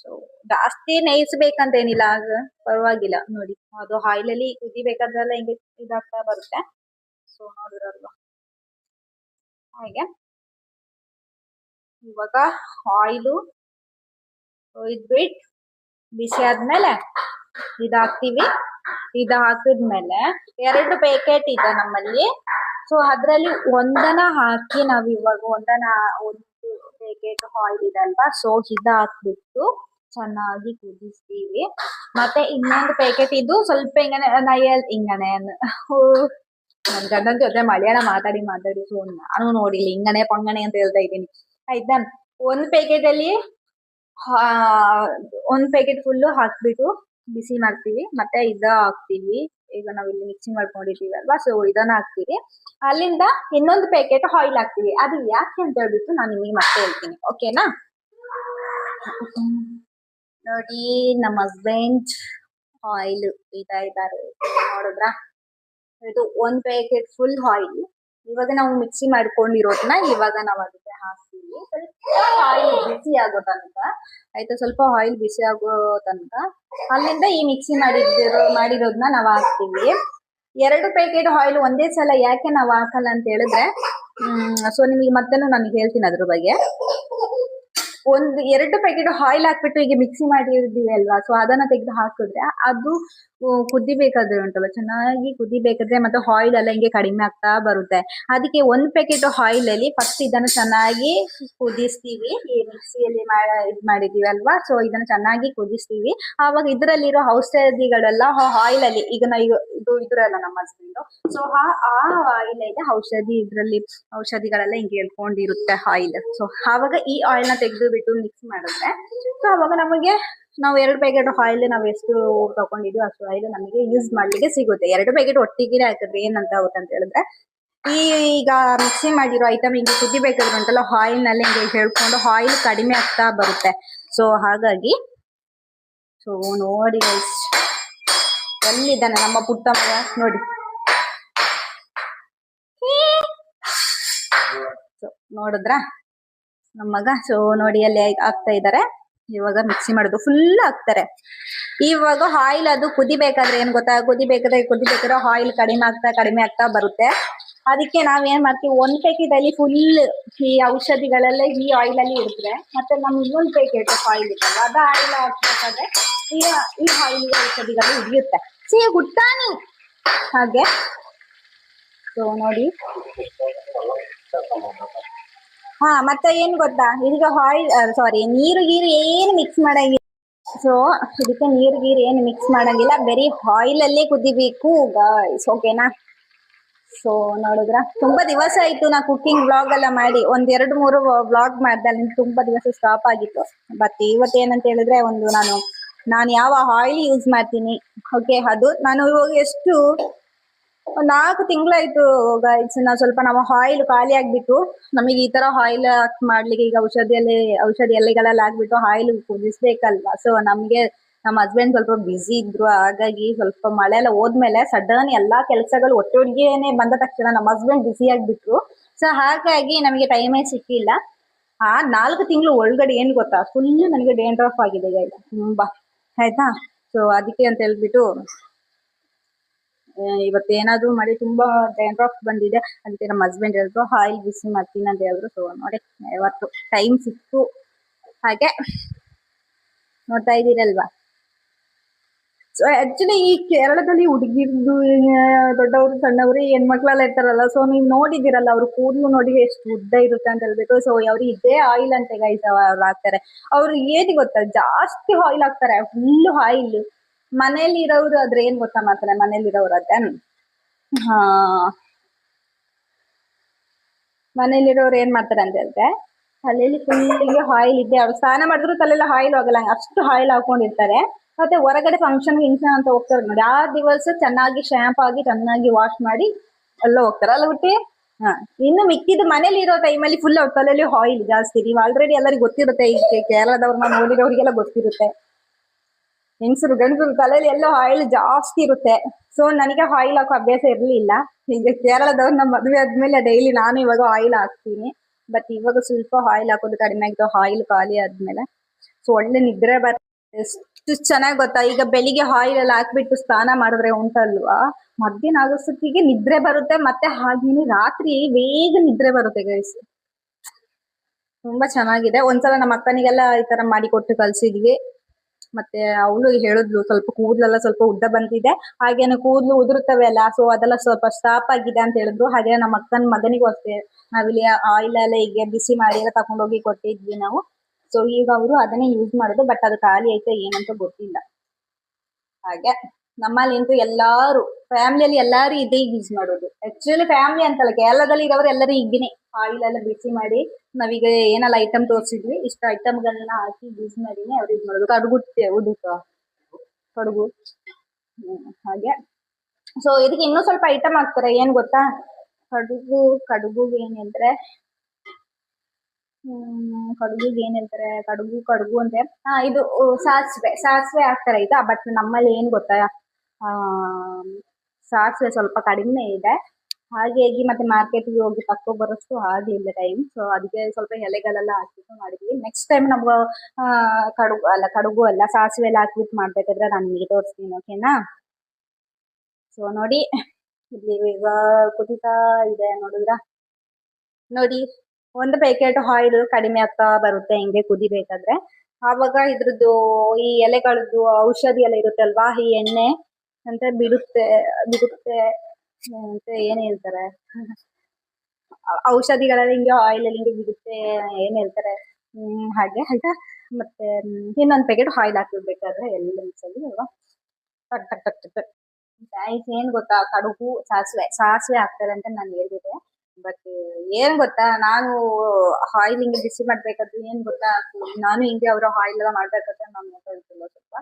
ಸೊ ಜಾಸ್ತಿ ನೇಯಿಸ್ಬೇಕಂತೇನಿಲ್ಲ ಆಗ. ಪರವಾಗಿಲ್ಲ ನೋಡಿ. ಅದು ಆಯಿಲ್ ಅಲ್ಲಿ ಕುದಿಬೇಕಾದ್ರೆಲ್ಲ ಹಿಂಗೆ ಇದಾಗ್ತಾ ಬರುತ್ತೆ. ಸೊ ನೋಡಿದ್ರಲ್ವಾ? ಹಾಗೆ. ಇವಾಗ ಆಯಿಲು ಇದ್ಬಿಟ್ಟು ಬಿಸಿ ಆದ್ಮೇಲೆ ಇದ್ ಹಾಕ್ತಿವಿ ಇದ್ ಹಾಕಿದ್ಮೇಲೆ ಎರಡು ಪ್ಯಾಕೆಟ್ ಇದೆ ನಮ್ಮಲ್ಲಿ. ಸೊ ಅದ್ರಲ್ಲಿ ಒಂದನ ಹಾಕಿ ನಾವು ಇವಾಗ ಒಂದನ ಒಂದು ಪ್ಯಾಕೆಟ್ ಆಯಿಲ್ ಇದೆ ಅಲ್ವಾ? ಸೊ ಇದ ಹಾಕ್ಬಿಟ್ಟು ಚೆನ್ನಾಗಿ ಕುದಿಸ್ತೀವಿ. ಮತ್ತೆ ಇನ್ನೊಂದು ಪ್ಯಾಕೆಟ್ ಇದು ಸ್ವಲ್ಪ ಹಿಂಗನೆ, ನೈಯಲ್ ಹಿಂಗನೆ ನನ್ ಗಂಡನ ಜೊತೆ ಮಲಯಾಳ ಮಾತಾಡಿ ಮಾತಾಡಿ ಸೊ ನಾನು ನೋಡಿಲ್ಲ, ಹಿಂಗನೆ ಪಂಗಣೆ ಅಂತ ಹೇಳ್ತಾ ಇದ್ದೀನಿ. ಆಯ್ತಾ? ಒಂದ್ ಪ್ಯಾಕೆಟ್ ಅಲ್ಲಿ ಒಂದ್ ಪ್ಯಾಕೆಟ್ ಫುಲ್ಲು ಹಾಕ್ಬಿಟ್ಟು ಬಿಸಿ ಮಾಡ್ತೀವಿ. ಮತ್ತೆ ಇದ ಹಾಕ್ತಿವಿ. ಈಗ ನಾವ್ ಇಲ್ಲಿ ಮಿಕ್ಸಿಂಗ್ ಮಾಡ್ಕೊಂಡಿದೀವಿ ಅಲ್ವಾ? ಸೊ ಇದನ್ನ ಹಾಕ್ತೀವಿ. ಅಲ್ಲಿಂದ ಇನ್ನೊಂದು ಪ್ಯಾಕೆಟ್ ಆಯಿಲ್ ಹಾಕ್ತೀವಿ. ಅದು ಯಾಕೆ ಅಂತ ಹೇಳ್ಬಿಟ್ಟು ನಾನು ನಿಮಗೆ ಮತ್ತೆ ಹೇಳ್ತೀನಿ. ಓಕೆನಾ ನೋಡಿ, ನಮ್ಮ ಹಸ್ಬೆಂಡ್ ಆಯಿಲ್ ಇದಾ ಇದ್ದಾರೆ. ನೋಡಿದ್ರ? ಇದು ಒಂದ್ ಪ್ಯಾಕೆಟ್ ಫುಲ್ ಆಯಿಲ್ ಇವಾಗ ನಾವು ಮಿಕ್ಸಿ ಮಾಡ್ಕೊಂಡಿರೋದನ್ನ ಇವಾಗ ನಾವು ಅದಕ್ಕೆ ಹಾಕ್ತೀವಿ. ಸ್ವಲ್ಪ ಆಯಿಲ್ ಬಿಸಿ ಆಗೋ ತನಕ. ಆಯ್ತಾ? ಸ್ವಲ್ಪ ಆಯಿಲ್ ಬಿಸಿ ಆಗೋ ತನಕ. ಅಲ್ಲಿಂದ ಈ ಮಿಕ್ಸಿ ಮಾಡಿದಿರೋ ಮಾಡಿರೋದನ್ನ ನಾವು ಹಾಕ್ತೀವಿ. ಎರಡು ಪ್ಯಾಕೆಟ್ ಆಯಿಲ್ ಒಂದೇ ಸಲ ಯಾಕೆ ನಾವು ಹಾಕಲ್ಲ ಅಂತ ಹೇಳಿದ್ರೆ ಸೊ ನಿಮಗೆ ಮತ್ತೆ ನಾನು ಹೇಳ್ತೀನಿ ಅದ್ರ ಬಗ್ಗೆ. ಒಂದು ಎರಡು ಪ್ಯಾಕೆಟ್ ಆಯಿಲ್ ಹಾಕ್ಬಿಟ್ಟು ಹೀಗೆ ಮಿಕ್ಸಿ ಮಾಡಿರ್ತೀವಿ ಅಲ್ವಾ? ಸೊ ಅದನ್ನ ತೆಗೆದು ಹಾಕಿದ್ರೆ ಅದು ಕುದಿಬೇಕಾದ್ರೆ ಉಂಟಲ್ಲ ಚೆನ್ನಾಗಿ ಕುದಿಬೇಕಾದ್ರೆ ಮತ್ತೆ ಆಯಿಲ್ ಎಲ್ಲ ಹಿಂಗೆ ಕಡಿಮೆ ಆಗ್ತಾ ಬರುತ್ತೆ. ಅದಕ್ಕೆ ಒಂದ್ ಪ್ಯಾಕೆಟ್ ಆಯಿಲ್ ಅಲ್ಲಿ ಫಸ್ಟ್ ಇದನ್ನ ಚೆನ್ನಾಗಿ ಕುದಿಸ್ತೀವಿ. ಈ ಮಿಕ್ಸಿಯಲ್ಲಿ ಇದ್ ಮಾಡಿದೀವಿ ಅಲ್ವಾ? ಸೊ ಇದನ್ನ ಚೆನ್ನಾಗಿ ಕುದಿಸ್ತೀವಿ. ಆವಾಗ ಇದರಲ್ಲಿರೋ ಔಷಧಿಗಳೆಲ್ಲ ಆಯಿಲ್ ಅಲ್ಲಿ, ಈಗ ಇದು ಇದ್ರಲ್ಲ ನಮ್ಮ ಹಸ್ಬೆಂಡ್ ಸೊ ಆ ಆಯಿಲ್ ಐತೆ ಔಷಧಿ ಇದ್ರಲ್ಲಿ ಔಷಧಿಗಳೆಲ್ಲ ಹಿಂಗೆ ಹೇಳ್ಕೊಂಡಿರುತ್ತೆ ಆಯಿಲ್ ಸೊ ಆವಾಗ ಈ ಆಯಿಲ್ನ ತೆಗೆದು ಬಿಟ್ಟು ಮಿಕ್ಸ್ ಮಾಡಿದ್ರೆ. ಸೊ ಅವಾಗ ನಮಗೆ ನಾವು ಎರಡು ಪ್ಯಾಕೆಟ್ ಆಯಿಲ್ ನಾವು ಎಷ್ಟು ತಗೊಂಡಿದ್ವಿ ಅಷ್ಟು ಆಯಿಲ್ ನಮಗೆ ಯೂಸ್ ಮಾಡ್ಲಿಕ್ಕೆ ಸಿಗುತ್ತೆ. ಎರಡು ಪ್ಯಾಕೆಟ್ ಒಟ್ಟಿಗೆ ಹಾಕಿದ್ರೆ ಏನಂತ ಆಗುತ್ತೆ ಅಂತ ಹೇಳಿದ್ರೆ, ಈ ಈಗ ಮಿಕ್ಸಿ ಮಾಡಿರೋ ಐಟಮ್ ಹಿಂಗೆ ಕುದಿಬೇಕಾದ್ರೆ ಉಂಟಲ್ಲ ಆಯಿಲ್ನಲ್ಲಿ ಹಿಂಗೆ ಹೇಳ್ಕೊಂಡು ಆಯಿಲ್ ಕಡಿಮೆ ಆಗ್ತಾ ಬರುತ್ತೆ. ಸೊ ಹಾಗಾಗಿ ಸೊ ನೋಡಿ. ಎಲ್ಲಿದ್ದಾನೆ ನಮ್ಮ ಪುಟ್ಟ ಮಗ? ನೋಡಿ. ನೋಡಿದ್ರಾ? ನಮ್ಮ ಮಗ. ಸೊ ನೋಡಿ ಅಲ್ಲಿ ಹಾಕ್ತಾ ಇದಾರೆ. ಇವಾಗ ಮಿಕ್ಸಿ ಮಾಡೋದು. ಫುಲ್ ಹಾಕ್ತಾರೆ. ಇವಾಗ ಆಯಿಲ್ ಅದು ಕುದಿಬೇಕಾದ್ರೆ ಏನ್ ಗೊತ್ತಾ? ಕುದಿಬೇಕಾದ್ರೆ ಕುದಿಬೇಕಾದ್ರೆ ಆಯಿಲ್ ಕಡಿಮೆ ಆಗ್ತಾ ಕಡಿಮೆ ಆಗ್ತಾ ಬರುತ್ತೆ. ಅದಕ್ಕೆ ನಾವ್ ಏನ್ ಮಾಡ್ತೀವಿ? ಒಂದ್ ಪ್ಯಾಕೆಟ್ ಅಲ್ಲಿ ಫುಲ್ ಈ ಔಷಧಿಗಳೆಲ್ಲ ಈ ಆಯಿಲ್ ಅಲ್ಲಿ ಇರ್ತದೆ ಮತ್ತೆ ನಮ್ ಇನ್ನೊಂದ್ ಪ್ಯಾಕೆಟ್ ಆಯಿಲ್ ಇರ್ತದೆ ಅದ ಆಯಿಲ್ ಹಾಕ್ಬೇಕಾದ್ರೆ ಈ ಈ ಆಯಿಲ್ ಔಷಧಿಗಳು ಹಿಡಿಯುತ್ತೆ. ಸಿ ಗುಟ್ಟಾನಿ ಹಾಗೆ. ಸೊ ನೋಡಿ. ಹಾ, ಮತ್ತೆ ಏನ್ ಗೊತ್ತಾ? ಈಗ ಆಯಿಲ್ ಸಾರಿ ನೀರು, ಗೀರು ಏನು ಮಿಕ್ಸ್ ಮಾಡಂಗಿಲ್ಲ. ಸೊ ಇದಕ್ಕೆ ನೀರು, ಗೀರು ಏನು ಮಿಕ್ಸ್ ಮಾಡಂಗಿಲ್ಲ. ಬರೀ ಆಯಿಲ್ ಅಲ್ಲೇ ಕುದಿಬೇಕು ಗಾಯ್ಸ್ ಓಕೆನಾ ಸೊ ನೋಡಿದ್ರ? ತುಂಬಾ ದಿವಸ ಆಯ್ತು ನಾ ಕುಕ್ಕಿಂಗ್ ಬ್ಲಾಗ್ ಎಲ್ಲ ಮಾಡಿ. ಒಂದ್ ಎರಡು, ಮೂರು ಬ್ಲಾಗ್ ಮಾಡ್ದೆ ಅಲ್ಲಿ ತುಂಬಾ ದಿವಸ ಸ್ಟಾಪ್ ಆಗಿತ್ತು. ಬಟ್ ಇವತ್ತು ಏನಂತ ಹೇಳಿದ್ರೆ ಒಂದು ನಾನು ನಾನು ಯಾವ ಆಯಿಲ್ ಯೂಸ್ ಮಾಡ್ತೀನಿ. ಓಕೆ ಅದು ನಾನು ಇವಾಗ ಎಷ್ಟು ನಾಲ್ಕು ತಿಂಗಳಾಯ್ತು ಗಾಯ್ಸ್ ನಾವು ಸ್ವಲ್ಪ ನಮ್ಮ ಆಯಿಲ್ ಖಾಲಿ ಆಗ್ಬಿಟ್ಟು, ನಮಗೆ ಈ ತರ ಆಯಿಲ್ ಮಾಡ್ಲಿಕ್ಕೆ ಈಗ ಔಷಧಿಯಲ್ಲಿ ಔಷಧಿ ಎಲೆಗಳೆಲ್ಲ ಆಗ್ಬಿಟ್ಟು ಆಯಿಲ್ ಕುದಿಸ್ಬೇಕಲ್ವಾ? ಸೊ ನಮ್ಗೆ ನಮ್ಮ ಹಸ್ಬೆಂಡ್ ಸ್ವಲ್ಪ ಬ್ಯುಸಿ ಇದ್ರು, ಹಾಗಾಗಿ ಸ್ವಲ್ಪ ಮಳೆ ಎಲ್ಲ ಹೋದ್ಮೇಲೆ ಸಡನ್ ಎಲ್ಲಾ ಕೆಲಸಗಳು ಒಟ್ಟೊಟ್ಟಿಗೆನೆ ಬಂದ ತಕ್ಷಣ ನಮ್ಮ ಹಸ್ಬೆಂಡ್ ಬ್ಯುಸಿ ಆಗ್ಬಿಟ್ರು. ಸೊ ಹಾಗಾಗಿ ನಮಗೆ ಟೈಮೇ ಸಿಕ್ಕಿಲ್ಲ. ಆ ನಾಲ್ಕು ತಿಂಗಳು ಒಳಗಡೆ ಏನ್ ಗೊತ್ತಾ? ಫುಲ್ ನನಗೆ ಡೇಂಡ್ರಫ್ ಆಗಿದೆ ಗೈಸ್ ತುಂಬಾ. ಆಯ್ತಾ? ಸೊ ಅದಕ್ಕೆ ಅಂತ ಹೇಳ್ಬಿಟ್ಟು ಇವತ್ತು ಏನಾದ್ರು ಮಾಡಿ ತುಂಬಾ ಡ್ಯಾಂಡ್ರಾಫ್ ಬಂದಿದೆ. ಅದಕ್ಕೆ ನಮ್ಮ ಹಸ್ಬೆಂಡ್ ಹೇಳಿದ್ರು ಆಯಿಲ್ ಬಿಸಿ ಮಾಡ್ತೀನಿ ಅಂತ ಹೇಳಿದ್ರು. ಸೊ ನೋಡಿ, ಇವತ್ತು ಟೈಮ್ ಸಿಕ್ತು ಹಾಗೆ ನೋಡ್ತಾ ಇದ್ದೀರಲ್ವಾ? ಸೊ ಆಕ್ಚುಲಿ ಈ ಕೇರಳದಲ್ಲಿ ಹುಡುಗಿರ್ದು ದೊಡ್ಡವರು, ಸಣ್ಣವರು ಹೆಣ್ಮಕ್ಳೆಲ್ಲ ಇರ್ತಾರಲ್ಲ ಸೊ ನೀವು ನೋಡಿದಿರಲ್ಲ ಅವ್ರು ಕೂದಲು ನೋಡಿ ಎಷ್ಟು ಉದ್ದ ಇರುತ್ತೆ ಅಂತ ಹೇಳ್ಬಿಟ್ಟು. ಸೊ ಅವ್ರು ಇದೇ ಆಯಿಲ್ ಅಂತ ಗೈಸ್ ಅವ್ರು ಹಾಕ್ತಾರೆ. ಅವ್ರು ಏನು ಗೊತ್ತಾ, ಜಾಸ್ತಿ ಆಯಿಲ್ ಹಾಕ್ತಾರೆ ಫುಲ್ ಆಯಿಲ್ ಮನೇಲಿ ಇರೋರು ಆದ್ರೆ ಏನ್ ಗೊತ್ತಾ ಮಾಡ್ತಾರೆ ಮನೇಲಿ ಇರೋರಾದ್ರೆ ಹಾ. ಮನೇಲಿರೋರು ಏನ್ ಮಾಡ್ತಾರೆ ಅಂತ ಹೇಳಿದ್ರೆ ತಲೆಯಲ್ಲಿ ಫುಲ್ಲಿಗೆ ಆಯಿಲ್ ಇದೆ ಅವ್ರು ಸ್ನಾನ ಮಾಡಿದ್ರು ತಲೆಲ್ಲ ಆಯಿಲ್ ಹೋಗಲ್ಲ, ಅಷ್ಟು ಆಯಿಲ್ ಹಾಕೊಂಡಿರ್ತಾರೆ. ಮತ್ತೆ ಹೊರಗಡೆ ಫಂಕ್ಷನ್ ಗಿಂಕ್ಷನ್ ಅಂತ ಹೋಗ್ತಾರೆ ನೋಡಿ, ಆ ದಿವಸ ಚೆನ್ನಾಗಿ ಶ್ಯಾಂಪ್ ಆಗಿ ಚೆನ್ನಾಗಿ ವಾಶ್ ಮಾಡಿ ಎಲ್ಲ ಹೋಗ್ತಾರೆ. ಅಲ್ಲ ಹುಟ್ಟಿ? ಹಾ. ಇನ್ನು ಮಿಕ್ಕಿದ ಮನೇಲಿ ಇರೋ ಟೈಮಲ್ಲಿ ಫುಲ್ ಅವ್ರ ತಲೆಯಲ್ಲಿ ಆಯಿಲ್ ಜಾಸ್ತಿ. ನೀವು ಆಲ್ರೆಡಿ ಎಲ್ಲರಿಗೂ ಗೊತ್ತಿರುತ್ತೆ, ಈ ಕೇರಳದವ್ರನ್ನ ನೋಡಿರೋರಿಗೆಲ್ಲ ಗೊತ್ತಿರುತ್ತೆ. ಹೆಂಗಸರು ಗಂಡಸರು ತಲೆಯಲ್ಲಿ ಎಲ್ಲ ಆಯಿಲ್ ಜಾಸ್ತಿ ಇರುತ್ತೆ. ಸೊ ನನಗೆ ಆಯಿಲ್ ಹಾಕೋ ಅಭ್ಯಾಸ ಇರಲಿಲ್ಲ. ಈಗ ಕೇರಳದವ್ರು ನಮ್ಮ ಮದುವೆ ಆದ್ಮೇಲೆ ಡೈಲಿ ನಾನು ಇವಾಗ ಆಯಿಲ್ ಹಾಕ್ತೀನಿ. ಬಟ್ ಇವಾಗ ಸ್ವಲ್ಪ ಆಯಿಲ್ ಹಾಕೋದು ಕಡಿಮೆ ಆಗಿದೆ ಆಯಿಲ್ ಖಾಲಿ ಆದ್ಮೇಲೆ. ಸೊ ಒಳ್ಳೆ ನಿದ್ರೆ ಬರ್ ಎಷ್ಟು ಚೆನ್ನಾಗಿ ಗೊತ್ತಾ? ಈಗ ಬೆಳಿಗ್ಗೆ ಆಯಿಲ್ ಎಲ್ಲ ಹಾಕ್ಬಿಟ್ಟು ಸ್ನಾನ ಮಾಡಿದ್ರೆ ಉಂಟಲ್ವಾ? ಮಧ್ಯಾಹ್ನ ಆಗೋಷ್ಟೊತ್ತಿಗೆ ನಿದ್ರೆ ಬರುತ್ತೆ, ಮತ್ತೆ ಹಾಗೇನೆ ರಾತ್ರಿ ಬೇಗ ನಿದ್ರೆ ಬರುತ್ತೆ ಗೈಸ್ ತುಂಬಾ ಚೆನ್ನಾಗಿದೆ. ಒಂದ್ಸಲ ನಮ್ಮ ಅಕ್ಕನಿಗೆಲ್ಲ ಈ ತರ ಮಾಡಿ ಕೊಟ್ಟು ಕಳ್ಸಿದ್ವಿ. ಮತ್ತೆ ಅವಳು ಹೇಳಿದ್ಲು, ಸ್ವಲ್ಪ ಕೂದಲೆಲ್ಲ ಸ್ವಲ್ಪ ಉದ್ದ ಬಂದಿದೆ. ಹಾಗೇನೆ ಕೂದಲು ಉದುರುತ್ತವೆ ಅಲ್ಲ ಸೊ ಅದೆಲ್ಲ ಸ್ವಲ್ಪ ಸ್ಟಾಪ್ ಆಗಿದೆ ಅಂತ ಹೇಳಿದ್ರು. ಹಾಗೆ ನಮ್ಮ ಅಕ್ಕನ ಮಗನಿಗೂ ಅಷ್ಟೇ. ನಾವಿಲ್ಲಿ ಆಯಿಲ್ ಎಲ್ಲ ಹೀಗೆ ಬಿಸಿ ಮಾಡಿ ಎಲ್ಲ ತಗೊಂಡೋಗಿ ಕೊಟ್ಟಿದ್ವಿ ನಾವು. ಸೊ ಈಗ ಅವರು ಅದನ್ನೇ ಯೂಸ್ ಮಾಡೋದು ಬಟ್ ಅದು ಖಾಲಿ ಐತೆ ಏನಂತ ಗೊತ್ತಿಲ್ಲ. ಹಾಗೆ ನಮ್ಮಲ್ಲಿ ಅಂತೂ ಎಲ್ಲಾರು ಫ್ಯಾಮಿಲಿಯಲ್ಲಿ ಎಲ್ಲಾರು ಇದೇ ಯೂಸ್ ಮಾಡೋದು. ಆಕ್ಚುಲಿ ಫ್ಯಾಮಿಲಿ ಅಂತಲ್ಲ, ಕೇರಳದಲ್ಲಿ ಇರೋರು ಎಲ್ಲರೂ ಈಗಿನೇ ಆಯಿಲ್ ಎಲ್ಲ ಬಿಸಿ ಮಾಡಿ ನಾವೀಗ ಏನೆಲ್ಲ ಐಟಮ್ ತೋರಿಸಿದ್ವಿ, ಇಷ್ಟು ಐಟಮ್ಗಳನ್ನ ಹಾಕಿ ಯೂಸ್ ಮಾಡಿನೇ ಅವ್ರು ಯೂಸ್ ಮಾಡೋದು ಕಡುಗು ಉದುಕ ಕಡುಗು. ಹಾಗೆ. ಸೊ ಇದಕ್ಕೆ ಇನ್ನೂ ಸ್ವಲ್ಪ ಐಟಮ್ ಹಾಕ್ತಾರೆ. ಏನ್ ಗೊತ್ತಾ? ಕಡುಗು ಕಡುಗು ಏನಂದ್ರೆ ಹ್ಮ್, ಕಡುಗಿಗೆ ಏನ್ ಹೇಳ್ತಾರೆ? ಕಡುಗು ಕಡುಗು ಅಂದ್ರೆ ಹಾ ಇದು ಸಾಸಿವೆ. ಸಾಸ್ವೆ ಹಾಕ್ತಾರೆ ಆಯ್ತಾ ಬಟ್ ನಮ್ಮಲ್ಲಿ ಏನ್ ಗೊತ್ತಾ? ಆ, ಸಾಸಿವೆ ಸ್ವಲ್ಪ ಕಡಿಮೆ ಇದೆ. ಹಾಗಾಗಿ ಮತ್ತೆ ಮಾರ್ಕೆಟ್ಗೆ ಹೋಗಿ ತಕ್ಕೋ ಬರೋಷ್ಟು ಆಗ್ಲಿಲ್ಲ ಟೈಮ್ ಸೊ ಅದಕ್ಕೆ ಸ್ವಲ್ಪ ಎಲೆಗಳೆಲ್ಲ ಹಾಕ್ಬಿಟ್ಟು ಮಾಡಿದ್ವಿ. ನೆಕ್ಸ್ಟ್ ಟೈಮ್ ನಮ್ಗೆ, ಆ ಕಡುಗು ಅಲ್ಲ ಕಡುಗು ಅಲ್ಲ, ಸಾಸಿವೆ ಎಲ್ಲ ಹಾಕ್ಬಿಟ್ಟು ಮಾಡ್ಬೇಕಾದ್ರೆ ನಾನು ನಿಮಗೆ ತೋರಿಸ್ತೀನಿ ಓಕೆನಾ ಸೊ ನೋಡಿ, ಇಲ್ಲಿ ಈಗ ಕುದಿತಾ ಇದೆ, ನೋಡಿದ್ರ? ನೋಡಿ, ಒಂದು ಪ್ಯಾಕೆಟ್ ಆಯಿಲ್ ಕಡಿಮೆ ಆಗ್ತಾ ಬರುತ್ತೆ ಹಿಂಗೆ ಕುದಿಬೇಕಾದ್ರೆ. ಆವಾಗ ಇದ್ರದ್ದು ಈ ಎಲೆಗಳದ್ದು ಔಷಧಿ ಎಲ್ಲ ಇರುತ್ತೆ ಅಲ್ವಾ ಈ ಎಣ್ಣೆ, ಅಂತ ಬಿಡುತ್ತೆ ಬಿಡುತ್ತೆ. ಅಂತ ಏನ್ ಹೇಳ್ತಾರೆ? ಔಷಧಿಗಳಲ್ಲಿ ಹಿಂಗೆ ಆಯಿಲ್ ಅಲ್ಲಿ ಹಿಂಗೆ ಬಿಡುತ್ತೆ ಏನ್ ಹೇಳ್ತಾರೆ? ಹ್ಮ್, ಹಾಗೆ ಆಯ್ತಾ ಮತ್ತೆ ಇನ್ನೊಂದು ಪ್ಯಾಕೆಟ್ ಆಯಿಲ್ ಹಾಕಿರ್ಬೇಕಾದ್ರೆ ಎಲ್ಲ ಮಿಕ್ಸ್ ಆಗಿ ಟಕ್ ಟಕ್ ಟಕ್ ಟಕ್ ಏನು ಏನ್ ಗೊತ್ತಾ? ಕಡುಬು, ಸಾಸಿವೆ ಸಾಸಿವೆ ಹಾಕ್ತಾರೆ ಅಂತ ನಾನು ಹೇಳಿದೆ ಬಟ್ ಏನ್ ಗೊತ್ತಾ? ನಾನು ಆಯಿಲ್ ಹಿಂಗೆ ಬಿಸಿ ಮಾಡ್ಬೇಕಾದ್ರೆ ಏನ್ ಗೊತ್ತಾ? ನಾನು ಹಿಂಗೆ ಅವರ ಆಯಿಲ್ ಎಲ್ಲ ಮಾಡ್ಬೇಕಾದ್ರೆ ನಾನು ನೋಡ್ತಾ ಸ್ವಲ್ಪ.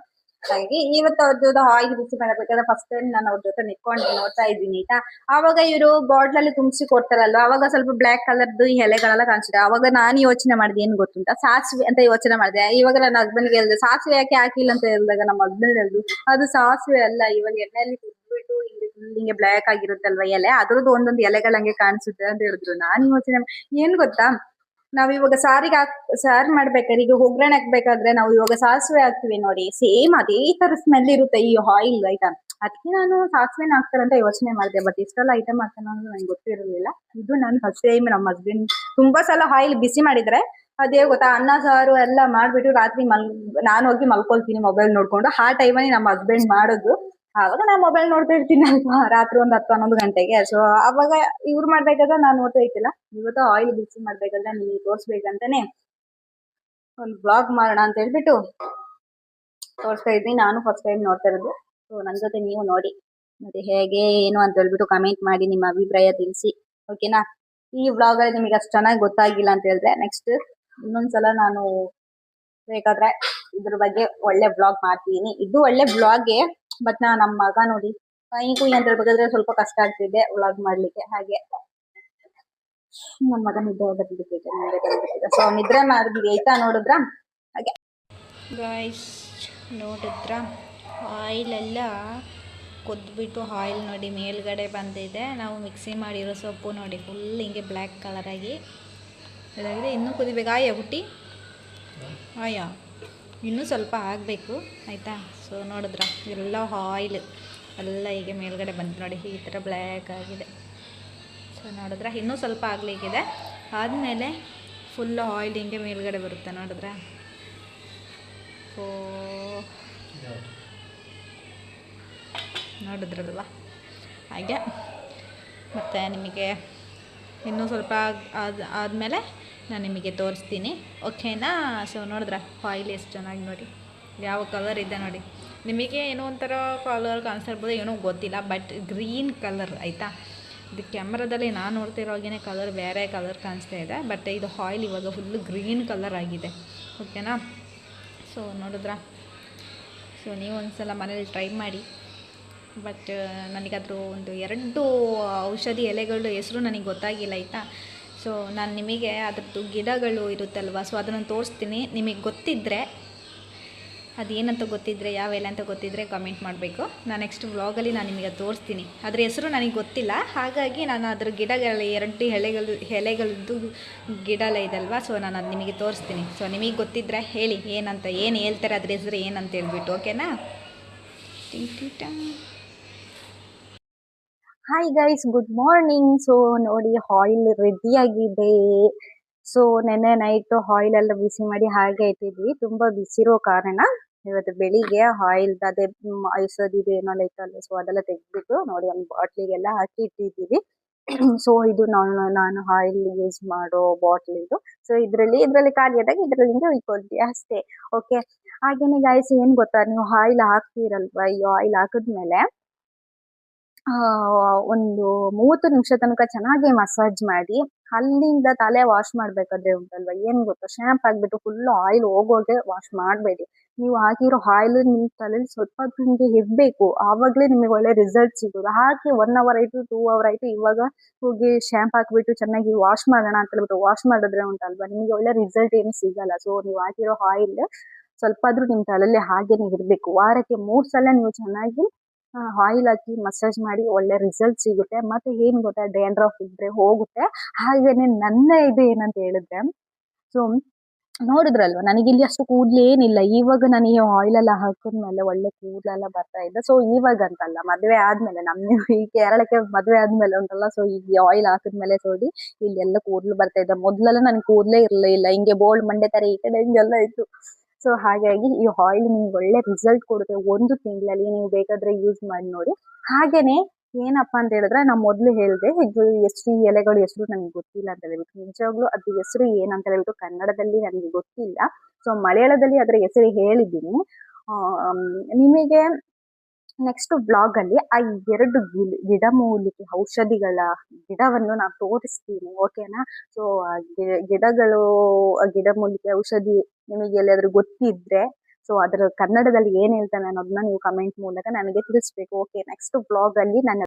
ಹಾಗಾಗಿ ಇವತ್ತು ಜೊತೆ ಆಯಿಲ್ ಬಿಸಿ ಮಾಡಬೇಕಾದ್ರೆ ಫಸ್ಟ್ ಟೈಮ್ ನಾನು ಅವ್ರ ಜೊತೆ ನಿತ್ಕೊಂಡು ನೋಡ್ತಾ ಇದ್ದೀನಿ, ಆಯ್ತಾ? ಅವಾಗ ಇವರು ಬಾಟ್ಲಲ್ಲಿ ತುಂಬಿಸಿ ಕೊಡ್ತಾರಲ್ವ? ಅವಾಗ ಸ್ವಲ್ಪ ಬ್ಲಾಕ್ ಕಲರ್ದು ಈ ಎಲೆಗಳೆಲ್ಲ ಕಾಣಿಸಿದೆ ಅವಾಗ ನಾನು ಯೋಚನೆ ಮಾಡಿದೆ, ಏನ್ ಗೊತ್ತುಂಟ? ಸಾಸಿವೆ ಅಂತ ಯೋಚನೆ ಮಾಡಿದೆ. ಇವಾಗ ನನ್ನ ಹಸ್ಬೆಂಡ್ಗೆ ಹೇಳ್ದೆ, ಸಾಸಿವೆ ಯಾಕೆ ಹಾಕಿಲ್ಲ? ಅಂತ ಹೇಳಿದಾಗ ನಮ್ಮ ಹಸ್ಬೆಂಡ್ ಹೇಳಿದ್ರು ಅದು ಸಾಸಿವೆ ಅಲ್ಲ, ಇವಾಗ ಎಣ್ಣೆಯಲ್ಲಿ ಕುದ್ಬಿಟ್ಟು ಹಿಂಗೆ ಬ್ಲಾಕ್ ಆಗಿರುತ್ತಲ್ವಾ ಎಲೆ? ಅದ್ರದ್ದು ಒಂದೊಂದು ಎಲೆಗಳಂಗೆ ಕಾಣಿಸುತ್ತೆ ಅಂತ ಹೇಳಿದ್ರು. ನಾನು ಯೋಚನೆ ಏನ್ ಗೊತ್ತಾ? ನಾವ್ ಇವಾಗ ಸಾರಿಗೆ ಹಾಕ್, ಸಾರ್ ಮಾಡ್ಬೇಕಾದ್ರೆ ಈಗ ಒಗ್ಗರಣೆ ಹಾಕ್ಬೇಕಾದ್ರೆ ನಾವು ಇವಾಗ ಸಾಸಿವೆ ಹಾಕ್ತಿವಿ ನೋಡಿ. ಸೇಮ್ ಅದೇ ತರ ಸ್ಮೆಲ್ ಇರುತ್ತೆ ಈ ಆಯಿಲ್ ಐಟಮ್ ಅದಕ್ಕೆ ನಾನು ಸಾಸಿವೆನ ಹಾಕ್ತಾರಂತ ಯೋಚನೆ ಮಾಡಿದೆ ಬಟ್ ಇಷ್ಟೆಲ್ಲ ಐಟಮ್ ಹಾಕ್ತಾನೆ ಅಂದ್ರೆ ನಂಗೆ ಗೊತ್ತಿರಲಿಲ್ಲ. ಇದು ನಾನು ಫಸ್ಟ್ ಟೈಮ್ ನಮ್ಮ ಹಸ್ಬೆಂಡ್ ತುಂಬಾ ಸಲ ಆಯಿಲ್ ಬಿಸಿ ಮಾಡಿದ್ರೆ, ಅದೇ ಗೊತ್ತಾ, ಅನ್ನ, ಸಾರು ಎಲ್ಲ ಮಾಡ್ಬಿಟ್ಟು ರಾತ್ರಿ ಮಲ್, ನಾನು ಹೋಗಿ ಮಲ್ಕೊಳ್ತೀನಿ ಮೊಬೈಲ್ ನೋಡ್ಕೊಂಡು. ಆ ಟೈಮಲ್ಲಿ ನಮ್ಮ ಹಸ್ಬೆಂಡ್ ಮಾಡೋದು ಆವಾಗ ನಾ ಮೊಬೈಲ್ ನೋಡ್ತಾ ಇರ್ತೀನಿ ಅಲ್ವಾ? ರಾತ್ರಿ ಒಂದ್ ಹತ್ತು, ಹನ್ನೊಂದು ಗಂಟೆಗೆ. ಸೊ ಅವಾಗ ಇವ್ರು ಮಾಡ್ಬೇಕಾದ್ರೆ ನಾನು ನೋಡ್ತಾ ಇರ್ತಿಲ್ಲ. ಇವತ್ತು ಆಯಿಲ್ ಬಿಸಿ ಮಾಡ್ಬೇಕಾದ್ರೆ ನಿಮಗೆ ತೋರ್ಸ್ಬೇಕಂತಾನೆ ಒಂದು ಬ್ಲಾಗ್ ಮಾಡೋಣ ಅಂತ ಹೇಳ್ಬಿಟ್ಟು ತೋರಿಸ್ತಾ ಇದ್ದೀನಿ ನಾನು ಫಸ್ಟ್ ಟೈಮ್ ನೋಡ್ತಾ ಇರೋದು. ಸೊ ನನ್ನ ಜೊತೆ ನೀವು ನೋಡಿ. ಮತ್ತೆ ಹೇಗೆ, ಏನು ಅಂತ ಹೇಳ್ಬಿಟ್ಟು ಕಮೆಂಟ್ ಮಾಡಿ, ನಿಮ್ಮ ಅಭಿಪ್ರಾಯ ತಿಳಿಸಿ. ಓಕೆನಾ ಈ ಬ್ಲಾಗ್ ಅಲ್ಲಿ ನಿಮಗೆ ಅಷ್ಟು ಚೆನ್ನಾಗಿ ಗೊತ್ತಾಗಿಲ್ಲ ಅಂತ ಹೇಳಿದ್ರೆ ನೆಕ್ಸ್ಟ್ ಇನ್ನೊಂದ್ಸಲ ನಾನು ಬೇಕಾದ್ರೆ ಇದ್ರ ಬಗ್ಗೆ ಒಳ್ಳೆ ಬ್ಲಾಗ್ ಮಾಡ್ತೀನಿ. ಇದು ಒಳ್ಳೆ ಬ್ಲಾಗೆ ಬಟ್ ನಾ ನಮ್ಮ ಮಗ ನೋಡಿ ಕೈ ಏನ್ ಅಂತ ಹೇಳ್ಬೇಕಾದ್ರೆ ಸ್ವಲ್ಪ ಕಷ್ಟ ಆಗ್ತಿದೆ ವ್ಲಾಗ್ ಮಾಡ್ಲಿಕ್ಕೆ, ಹಾಗೆ ನಮ್ಮ ಮಗ ನಿದ್ದೆ ಬರ್ಲಿಕ್ಕೆ ಸೊ ನಿದ್ರೆ ಮಾಡಿದ್ವಿ ಆಯ್ತಾ ನೋಡಿದ್ರ? ಹಾಗೆ. ಗಾಯ್ಸ್ ಆಯಿಲ್ ಎಲ್ಲ ಕುದ್ಬಿಟ್ಟು ಆಯಿಲ್ ನೋಡಿ ಮೇಲ್ಗಡೆ ಬಂದಿದೆ. ನಾವು ಮಿಕ್ಸಿ ಮಾಡಿರೋ ಸೊಪ್ಪು ನೋಡಿ ಫುಲ್ ಹಿಂಗೆ ಬ್ಲ್ಯಾಕ್ ಕಲರಾಗಿ ಇದಾಗಿದೆ, ಇನ್ನೂ ಕುದಿಬೇಕು? ಆಯ, ಹುಟ್ಟಿ? ಆಯ. ಇನ್ನೂ ಸ್ವಲ್ಪ ಆಗಬೇಕು, ಆಯಿತಾ? ಸೊ ನೋಡಿದ್ರ? ಎಲ್ಲ ಆಯಿಲ್ ಎಲ್ಲ ಹೀಗೆ ಮೇಲ್ಗಡೆ ಬಂತು ನೋಡಿ, ಈ ಥರ ಬ್ಲ್ಯಾಕ್ ಆಗಿದೆ. ಸೊ ನೋಡಿದ್ರ? ಇನ್ನೂ ಸ್ವಲ್ಪ ಆಗಲಿಕ್ಕಿದೆ ಆದಮೇಲೆ ಫುಲ್ ಆಯಿಲ್ ಹಿಂಗೆ ಮೇಲ್ಗಡೆ ಬರುತ್ತೆ, ನೋಡಿದ್ರ? ಸೊ ನೋಡಿದ್ರಲ್ವ? ಹಾಗೆ. ಮತ್ತು ನಿಮಗೆ ಇನ್ನೂ ಸ್ವಲ್ಪ ಆದ ಆದಮೇಲೆ ನಾನು ನಿಮಗೆ ತೋರಿಸ್ತೀನಿ. ಓಕೆನಾ ಸೊ ನೋಡಿದ್ರ? ಆಯಿಲ್ ಎಷ್ಟು ಚೆನ್ನಾಗಿ ನೋಡಿ. ಯಾವ ಕಲರ್ ಇದೆ ನೋಡಿ. ನಿಮಗೆ ಏನೋ ಒಂಥರ ಕಲರ್ ಕಾಣಿಸ್ತಿರ್ಬೋದು, ಏನೋ ಗೊತ್ತಿಲ್ಲ ಬಟ್ ಗ್ರೀನ್ ಕಲರ್ ಆಯಿತಾ? ಇದು ಕ್ಯಾಮ್ರಾದಲ್ಲಿ ನಾನು ನೋಡ್ತಿರೋವಾಗೇ ಕಲರ್ ಬೇರೆ ಕಲರ್ ಕಾಣಿಸ್ತಾ ಇದೆ ಬಟ್ ಇದು ಆಯಿಲ್ ಇವಾಗ ಫುಲ್ಲು ಗ್ರೀನ್ ಕಲರ್ ಆಗಿದೆ. ಓಕೆನಾ ಸೊ ನೋಡಿದ್ರಾ? ಸೊ ನೀವು ಒಂದ್ಸಲ ಮನೇಲಿ ಟ್ರೈ ಮಾಡಿ. ಬಟ್ ನನಗದ್ರ ಒಂದು ಎರಡು ಔಷಧಿ ಎಲೆಗಳು ಹೆಸರು ನನಗೆ ಗೊತ್ತಾಗಿಲ್ಲ, ಆಯಿತಾ? ಸೊ ನಾನು ನಿಮಗೆ ಅದ್ರದ್ದು ಗಿಡಗಳು ಇರುತ್ತಲ್ವ? ಸೊ ಅದನ್ನು ತೋರಿಸ್ತೀನಿ. ನಿಮಗೆ ಗೊತ್ತಿದ್ದರೆ ಅದೇನಂತ ಗೊತ್ತಿದ್ದರೆ ಯಾವ ಎಲೆ ಅಂತ ಗೊತ್ತಿದ್ದರೆ ಕಮೆಂಟ್ ಮಾಡಬೇಕು. ನಾನು ನೆಕ್ಸ್ಟ್ ವ್ಲಾಗಲ್ಲಿ ನಾನು ನಿಮಗೆ ತೋರಿಸ್ತೀನಿ. ಅದರ ಹೆಸರು ನನಗೆ ಗೊತ್ತಿಲ್ಲ. ಹಾಗಾಗಿ ನಾನು ಅದ್ರ ಗಿಡಗಳ ಎರಡು ಎಲೆಗಳು, ಎಲೆಗಳದ್ದು ಗಿಡ ಎಲ್ಲ ಇದಲ್ವಾ? ಸೊ ನಾನು ಅದು ನಿಮಗೆ ತೋರಿಸ್ತೀನಿ. ಸೊ ನಿಮಗೆ ಗೊತ್ತಿದ್ದರೆ ಹೇಳಿ. ಏನಂತ, ಏನು ಹೇಳ್ತಾರೆ, ಅದ್ರ ಹೆಸರು ಏನಂತ ಹೇಳ್ಬಿಟ್ಟು ಓಕೆನಾ ಟಿಂಗ್ ಟಾಂಗ್. Hi guys good morning so ನೋಡಿ ಆಯಿಲ್ ರೆಡಿ ಆಗಿದೆ ಸೊ ನೆನ್ನೆ ನೈಟ್ ಆಯಿಲ್ ಎಲ್ಲ ಬಿಸಿ ಮಾಡಿ ಹಾಗೆ ಇಟ್ಟಿದ್ವಿ. ತುಂಬಾ ಬಿಸಿರೋ ಕಾರಣ ಇವತ್ತು ಬೆಳಿಗ್ಗೆ ಆಯಿಲ್ ಅದೇ ಐಸೋದಿದೆ ಏನೋ ಐತಲ್ಲ ಸೊ ಅದೆಲ್ಲ ತೆಗೆದ್ಬಿಟ್ಟು ನೋಡಿ ಒಂದು ಬಾಟ್ಲಿಗೆಲ್ಲ ಹಾಕಿ ಇಟ್ಟಿದ್ದೀವಿ. ಸೊ ಇದು ನಾನು ನಾನು ಆಯಿಲ್ ಯೂಸ್ ಮಾಡೋ ಬಾಟ್ಲ್ ಇದು. ಸೊ ಇದರಲ್ಲಿ ಇದರಲ್ಲಿ ಖಾಲಿ ಆದಾಗ ಇದರಲ್ಲಿ ಉಯ್ಕೊಳ್ತೀವಿ ಅಷ್ಟೇ. ಓಕೆ ಹಾಗೇನೆ ಗಾಯ್ಸ್ ಏನ್ ಗೊತ್ತಾ, ನೀವು ಆಯಿಲ್ ಹಾಕ್ತೀರಲ್ವಾ? ಈ ಆಯಿಲ್ ಹಾಕಿದ್ಮೇಲೆ ಒಂದು ಮೂವತ್ತು ನಿಮಿಷ ತನಕ ಚೆನ್ನಾಗಿ ಮಸಾಜ್ ಮಾಡಿ, ಅಲ್ಲಿಂದ ತಲೆ ವಾಶ್ ಮಾಡ್ಬೇಕಾದ್ರೆ ಉಂಟಲ್ವಾ? ಏನ್ ಗೊತ್ತಾ? ಶ್ಯಾಂಪ್ ಹಾಕ್ಬಿಟ್ಟು ಫುಲ್ ಆಯಿಲ್ ಹೋಗೋಗೆ ವಾಶ್ ಮಾಡಬೇಡಿ. ನೀವು ಹಾಕಿರೋ ಆಯಿಲ್ ನಿಮ್ ತಲೆಯಲ್ಲಿ ಸ್ವಲ್ಪ ನಿಮಗೆ ಇರ್ಬೇಕು ಆವಾಗಲೇ ನಿಮಗೆ ಒಳ್ಳೆ ರಿಸಲ್ಟ್ ಸಿಗೋದು. ಹಾಕಿ ಒನ್ ಅವರ್ ಆಯ್ತು ಟೂ ಅವರ್ ಆಯ್ತು, ಇವಾಗ ಹೋಗಿ ಶ್ಯಾಂಪ್ ಹಾಕ್ಬಿಟ್ಟು ಚೆನ್ನಾಗಿ ವಾಶ್ ಮಾಡೋಣ ಅಂತ ಹೇಳ್ಬಿಟ್ಟು ವಾಶ್ ಮಾಡಿದ್ರೆ ಉಂಟಲ್ವಾ? ನಿಮಗೆ ಒಳ್ಳೆ ರಿಸಲ್ಟ್ ಏನು ಸಿಗಲ್ಲ. ಸೊ ನೀವು ಹಾಕಿರೋ ಆಯಿಲ್ ಸ್ವಲ್ಪ ಆದ್ರೂ ನಿಮ್ ತಲೆಯಲ್ಲಿ ಹಾಗೇನೆ ಇರ್ಬೇಕು. ವಾರಕ್ಕೆ ಮೂರ್ ಸಲ ನೀವು ಚೆನ್ನಾಗಿ ಆಯಿಲ್ ಹಾಕಿ ಮಸಾಜ್ ಮಾಡಿ ಒಳ್ಳೆ ರಿಸಲ್ಟ್ ಸಿಗುತ್ತೆ. ಮತ್ತೆ ಏನ್ ಗೊತ್ತಾ ಡ್ಯಾಂಡ್ರಫ್ ಇದ್ರೆ ಹೋಗುತ್ತೆ. ಹಾಗೇನೆ ನನ್ನ ಇದು ಏನಂತ ಹೇಳಿದ್ರೆ ಸೊ ನೋಡಿದ್ರಲ್ವಾ, ನನಗೆ ಇಲ್ಲಿ ಅಷ್ಟು ಕೂದಲೇನಿಲ್ಲ. ಇವಾಗ ನಾನು ಈ ಆಯಿಲ್ ಎಲ್ಲ ಹಾಕಿದ್ಮೇಲೆ ಒಳ್ಳೆ ಕೂದಲೆಲ್ಲ ಬರ್ತಾ ಇದೆ. ಸೊ ಇವಾಗ ಅಂತಲ್ಲ, ಮದುವೆ ಆದ್ಮೇಲೆ ನಮ್ಮ ಈ ಕೇರಳಕ್ಕೆ ಮದುವೆ ಆದ್ಮೇಲೆ ಉಂಟಲ್ಲ ಸೊ ಈಗ ಆಯಿಲ್ ಹಾಕಿದ್ಮೇಲೆ ನೋಡಿ, ಇಲ್ಲಿ ಎಲ್ಲ ಕೂದಲು ಬರ್ತಾ ಇದೆ. ಮೊದ್ಲೆಲ್ಲ ನನ್ ಕೂದಲೇ ಇರ್ಲಿಲ್ಲ. ಹಿಂಗೆ ಬೋಲ್ಡ್ ಮಂಡೆ ತರ ಈ ಕಡೆ ಹಿಂಗೆಲ್ಲ ಇತ್ತು. ಸೊ ಹಾಗಾಗಿ ಈ ಆಯಿಲ್ ನಿಮ್ಗೆ ಒಳ್ಳೆ ರಿಸಲ್ಟ್ ಕೊಡುತ್ತೆ ಒಂದು ತಿಂಗಳಲ್ಲಿ. ನೀವು ಬೇಕಾದ್ರೆ ಯೂಸ್ ಮಾಡಿ ನೋಡಿ. ಹಾಗೇನೆ ಏನಪ್ಪಾ ಅಂತ ಹೇಳಿದ್ರೆ ನಾ ಮೊದ್ಲು ಹೇಳಿದೆ, ಇದು ಎಷ್ಟು ಈ ಎಲೆಗಳು ಹೆಸರು ನನಗೆ ಗೊತ್ತಿಲ್ಲ ಅಂತ ಹೇಳ್ಬಿಟ್ಟು. ನಿಜವಾಗ್ಲೂ ಅದ್ರ ಹೆಸರು ಏನಂತ ಹೇಳ್ಬಿಟ್ಟು ಕನ್ನಡದಲ್ಲಿ ನನಗೆ ಗೊತ್ತಿಲ್ಲ. ಸೊ ಮಲಯಾಳದಲ್ಲಿ ಅದರ ಹೆಸರು ಹೇಳಿದ್ದೀನಿ. ನಿಮಗೆ ನೆಕ್ಸ್ಟ್ ಬ್ಲಾಗ್ ಅಲ್ಲಿ ಆ ಎರಡು ಗಿಡಮೂಲಿಕೆ ಔಷಧಿಗಳ ಗಿಡವನ್ನು ನಾನು ತೋರಿಸ್ತೀನಿ ಓಕೆನಾ ಸೊ ಗಿಡಗಳು ಗಿಡಮೂಲಿಕೆ ಔಷಧಿ ನಿಮಗೆ ಎಲ್ಲಾದ್ರೂ ಗೊತ್ತಿದ್ರೆ ಸೊ ಅದರ ಕನ್ನಡದಲ್ಲಿ ಏನ್ ಹೇಳ್ತಾನೆ ಅನ್ನೋದನ್ನ ನೀವು ಕಮೆಂಟ್ ಮೂಲಕ ನನಗೆ ತಿಳಿಸ್ಬೇಕು ಓಕೆ ನೆಕ್ಸ್ಟ್ ಬ್ಲಾಗ್ ಅಲ್ಲಿ ನನ್ನ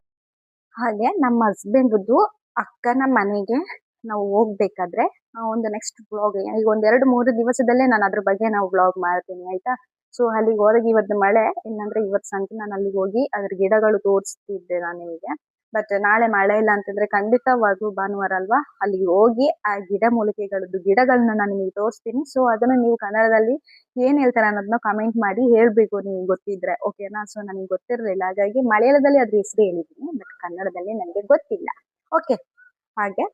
ಹಾಗೆ ನಮ್ಮ ಹಸ್ಬೆಂಡ್ದು ಅಕ್ಕನ ಮನೆಗೆ ನಾವು ಹೋಗ್ಬೇಕಾದ್ರೆ ಒಂದು ನೆಕ್ಸ್ಟ್ ಬ್ಲಾಗ್ ಈಗ ಒಂದೆರಡು ಮೂರು ದಿವಸದಲ್ಲೇ ನಾನು ಅದ್ರ ಬಗ್ಗೆ ನಾವು ಬ್ಲಾಗ್ ಮಾಡ್ತೀನಿ, ಆಯ್ತಾ? ಸೊ ಅಲ್ಲಿಗೆ ಹೋದಾಗ ಇವತ್ತು ಮಳೆ, ಇಲ್ಲಾಂದ್ರೆ ಇವತ್ತು ಸಂಜೆ ನಾನು ಅಲ್ಲಿಗೆ ಹೋಗಿ ಅದ್ರ ಗಿಡಗಳು ತೋರಿಸ್ತಿದ್ದೆ ನಾನು ನಿಮಗೆ. ಬಟ್ ನಾಳೆ ಮಳೆ ಇಲ್ಲ ಅಂತಂದ್ರೆ ಖಂಡಿತವಾಗ್ಲೂ ಭಾನುವಾರ ಅಲ್ವಾ? ಅಲ್ಲಿಗೆ ಹೋಗಿ ಆ ಗಿಡ ಮೂಲಿಕೆಗಳದ್ದು ಗಿಡಗಳನ್ನ ನಾನು ನಿಮಗೆ ತೋರಿಸ್ತೀನಿ. ಸೊ ಅದನ್ನ ನೀವು ಕನ್ನಡದಲ್ಲಿ ಏನ್ ಹೇಳ್ತಾರೆ ಅನ್ನೋದನ್ನ ಕಮೆಂಟ್ ಮಾಡಿ ಹೇಳ್ಬೇಕು ನಿಮ್ಗೆ ಗೊತ್ತಿದ್ರೆ ಓಕೆನಾ ಸೊ ನನಗೆ ಗೊತ್ತಿರಲಿಲ್ಲ. ಹಾಗಾಗಿ ಮಲಯಾಳದಲ್ಲಿ ಅದ್ರ ಹೆಸರು ಹೇಳಿದ್ದೀನಿ ಬಟ್ ಕನ್ನಡದಲ್ಲಿ ನನಗೆ ಗೊತ್ತಿಲ್ಲ. ಓಕೆ ಹಾಗೆ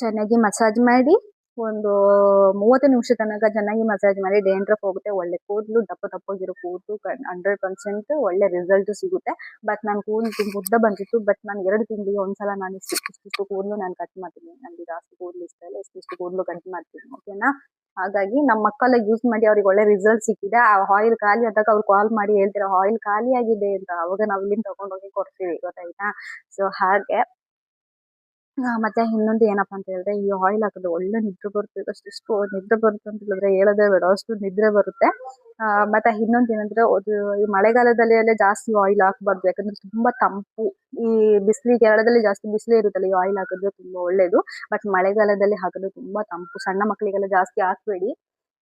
ಚೆನ್ನಾಗಿ ಮಸಾಜ್ ಮಾಡಿ ಒಂದು ಮೂವತ್ತು ನಿಮಿಷ ತನಕ ಚೆನ್ನಾಗಿ ಮಸಾಜ್ ಮಾಡಿ ಡೇಂಡ್ರಫ್ ಹೋಗುತ್ತೆ, ಒಳ್ಳೆ ಕೂದಲು ದಪ್ಪ ದಪ್ಪಗಿರೋ ಕೂದಲು ಹಂಡ್ರೆಡ್ ಪರ್ಸೆಂಟ್ ಒಳ್ಳೆ ರಿಸಲ್ಟ್ ಸಿಗುತ್ತೆ. ಬಟ್ ನಾನು ಕೂದಲು ಉದ್ದ ಬಂದಿತ್ತು ಬಟ್ ನಾನು ಎರಡು ತಿಂಗಳಿಗೆ ಒಂದ್ಸಲ ನಾನು ಇಷ್ಟು ಇಷ್ಟು ಕೂದಲು ನಾನು ಕಟ್ ಮಾಡ್ತೀನಿ. ನನಗೆ ಜಾಸ್ತಿ ಕೂದಲು ಇಷ್ಟ ಇಲ್ಲ ಇಷ್ಟಿಷ್ಟು ಕೂದಲು ಕಟ್ ಮಾಡ್ತೀನಿ ಓಕೆನಾ ಹಾಗಾಗಿ ನಮ್ಮ ಮಕ್ಕಳ ಯೂಸ್ ಮಾಡಿ ಅವ್ರಿಗೆ ಒಳ್ಳೆ ರಿಸಲ್ಟ್ ಸಿಕ್ಕಿದೆ. ಆ ಆಯಿಲ್ ಖಾಲಿ ಆದಾಗ ಅವ್ರು ಕಾಲ್ ಮಾಡಿ ಹೇಳ್ತಾರೆ ಆಯಿಲ್ ಖಾಲಿ ಆಗಿದೆ ಅಂತ. ಅವಾಗ ನಾವು ಇಲ್ಲಿಂದ ತಗೊಂಡೋಗಿ ಕೊಡ್ತೀವಿ, ಗೊತ್ತಾಯ್ತಾ? ಸೊ ಹಾಗೆ. ಮತ್ತೆ ಇನ್ನೊಂದು ಏನಪ್ಪಾ ಅಂತ ಹೇಳಿದ್ರೆ, ಈ ಆಯಿಲ್ ಹಾಕಿದ್ರೆ ಒಳ್ಳೆ ನಿದ್ರೆ ಬರುತ್ತೆ. ಅಷ್ಟು ನಿದ್ರೆ ಬರುತ್ತೆ ಅಂತ ಹೇಳಿದ್ರೆ ಹೇಳೋದೇ ಬೇಡ. ಅಷ್ಟು ನಿದ್ರೆ ಬರುತ್ತೆ. ಮತ್ತೆ ಇನ್ನೊಂದು ಏನಂದ್ರೆ, ಅದು ಈ ಮಳೆಗಾಲದಲ್ಲಿ ಎಲ್ಲ ಜಾಸ್ತಿ ಆಯಿಲ್ ಹಾಕ್ಬಾರ್ದು. ಯಾಕಂದ್ರೆ ತುಂಬಾ ತಂಪು. ಈ ಬಿಸಿಲಿ ಕೇರಳದಲ್ಲಿ ಜಾಸ್ತಿ ಬಿಸಿಲೇ ಇರುತ್ತಲ್ಲ, ಈ ಆಯಿಲ್ ಹಾಕಿದ್ರೆ ತುಂಬಾ ಒಳ್ಳೇದು. ಬಟ್ ಮಳೆಗಾಲದಲ್ಲಿ ಹಾಕಿದ್ರೆ ತುಂಬಾ ತಂಪು. ಸಣ್ಣ ಮಕ್ಕಳಿಗೆಲ್ಲ ಜಾಸ್ತಿ ಹಾಕ್ಬೇಡಿ.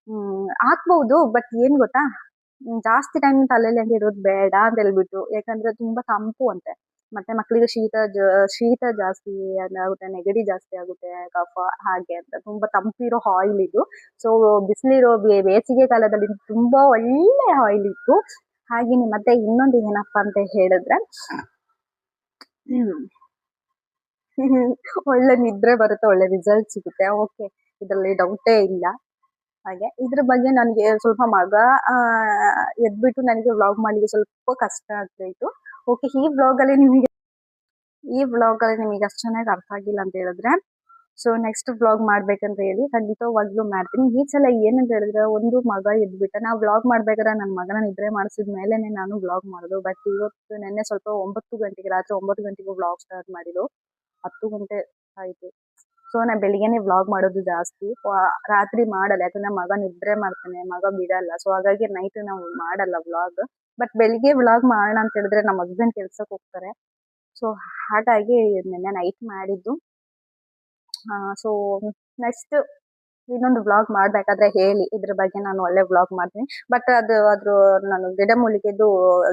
ಹ್ಮ್ ಹಾಕ್ಬಹುದು ಬಟ್ ಏನ್ ಗೊತ್ತಾ? ಜಾಸ್ತಿ ಟೈಮ್ ತಲೆಯಲ್ಲಿ ಅಂತ ಇರೋದು ಬೇಡ ಅಂತ ಹೇಳ್ಬಿಟ್ಟು ಯಾಕಂದ್ರೆ ತುಂಬಾ ತಂಪು ಅಂತೆ. ಮತ್ತೆ ಮಕ್ಕಳಿಗೆ ಶೀತ ಶೀತ ಜಾಸ್ತಿ ಆಗುತ್ತೆ, ನೆಗಡಿ ಜಾಸ್ತಿ ಆಗುತ್ತೆ ಕಫ ಹಾಗೆ ಅಂತ. ತುಂಬಾ ತಂಪಿರೋ ಆಯಿಲ್ ಇದು. ಸೊ ಬಿಸಿಲಿರೋ ಬೇಸಿಗೆ ಕಾಲದಲ್ಲಿ ತುಂಬಾ ಒಳ್ಳೆ ಆಯಿಲ್ ಇತ್ತು. ಹಾಗೇನೆ ಮತ್ತೆ ಇನ್ನೊಂದು ಏನಪ್ಪಾ ಅಂತ ಹೇಳಿದ್ರೆ (laughs) ಒಳ್ಳೆ ನಿದ್ರೆ ಬರುತ್ತೆ, ಒಳ್ಳೆ ರಿಸಲ್ಟ್ ಸಿಗುತ್ತೆ. ಓಕೆ ಇದರಲ್ಲಿ ಡೌಟೇ ಇಲ್ಲ. ಹಾಗೆ. ಇದ್ರ ಬಗ್ಗೆ ನನಗೆ ಸ್ವಲ್ಪ ಮಗ ಎದ್ಬಿಟ್ಟು ನನಗೆ ವ್ಲಾಗ್ ಮಾಡ್ಲಿಕ್ಕೆ ಸ್ವಲ್ಪ ಕಷ್ಟ ಆಗ್ತಾ ಇತ್ತು ಓಕೆ ಈ ವ್ಲಾಗಲ್ಲಿ ನಿಮಗೆ, ಈ ವ್ಲಾಗ್ ಅಲ್ಲಿ ನಿಮಗೆ ಅಷ್ಟು ಚೆನ್ನಾಗಿ ಅರ್ಥ ಆಗಿಲ್ಲ ಅಂತ ಹೇಳಿದ್ರೆ ಸೊ ನೆಕ್ಸ್ಟ್ ವ್ಲಾಗ್ ಮಾಡ್ಬೇಕಂತ ಹೇಳಿ ಖಂಡಿತವಾಗ್ಲೂ ಮಾಡ್ತೀನಿ. ಈ ಸಲ ಏನಂತ ಹೇಳಿದ್ರೆ, ಒಂದು ಮಗ ಎದ್ಬಿಟ್ಟ, ನಾವು ವ್ಲಾಗ್ ಮಾಡ್ಬೇಕಾದ್ರೆ ನನ್ನ ಮಗನ ನಿದ್ರೆ ಮಾಡಿಸಿದ ಮೇಲೆನೆ ನಾನು ವ್ಲಾಗ್ ಮಾಡೋದು. ಬಟ್ ಇವತ್ತು ನೆನ್ನೆ ಸ್ವಲ್ಪ ಒಂಬತ್ತು ಗಂಟೆಗೆ, ರಾತ್ರಿ ಒಂಬತ್ತು ಗಂಟೆಗೆ ವ್ಲಾಗ್ ಸ್ಟಾರ್ಟ್ ಮಾಡಿದ್ದು. ಹತ್ತು ಗಂಟೆ ಆಯ್ತು. ಸೊ ನಾ ಬೆಳಿಗ್ಗೆನೆ ವ್ಲಾಗ್ ಮಾಡೋದು ಜಾಸ್ತಿ. ರಾತ್ರಿ ಮಾಡಲ್ಲ. ಯಾಕಂದ್ರೆ ಮಗ ನಿದ್ರೆ ಮಾಡ್ತಾನೆ. ಮಗ ಬಿಡಲ್ಲ. ಸೊ ಹಾಗಾಗಿ ನೈಟ್ ನಾವು ಮಾಡಲ್ಲ ವ್ಲಾಗ್ ಬಟ್ ಬೆಳಿಗ್ಗೆ ವ್ಲಾಗ್ ಮಾಡೋಣ ಅಂತ ಹೇಳಿದ್ರೆ ನಮ್ಮ ಹಸ್ಬೆಂಡ್ ಕೆಲ್ಸಕ್ಕೆ ಹೋಗ್ತಾರೆ. ಸೊ ಹಾಗಾಗಿ ನಿನ್ನೆ ನೈಟ್ ಮಾಡಿದ್ದು. ಸೊ ನೆಕ್ಸ್ಟ್ ಇನ್ನೊಂದು ವ್ಲಾಗ್ ಮಾಡ್ಬೇಕಾದ್ರೆ ಹೇಳಿ. ಇದ್ರ ಬಗ್ಗೆ ನಾನು ಒಳ್ಳೆ ವ್ಲಾಗ್ ಮಾಡ್ತೀನಿ. ಬಟ್ ಅದು ಅದ್ರ ನಾನು ಗಿಡಮೂಲಿಕೆದು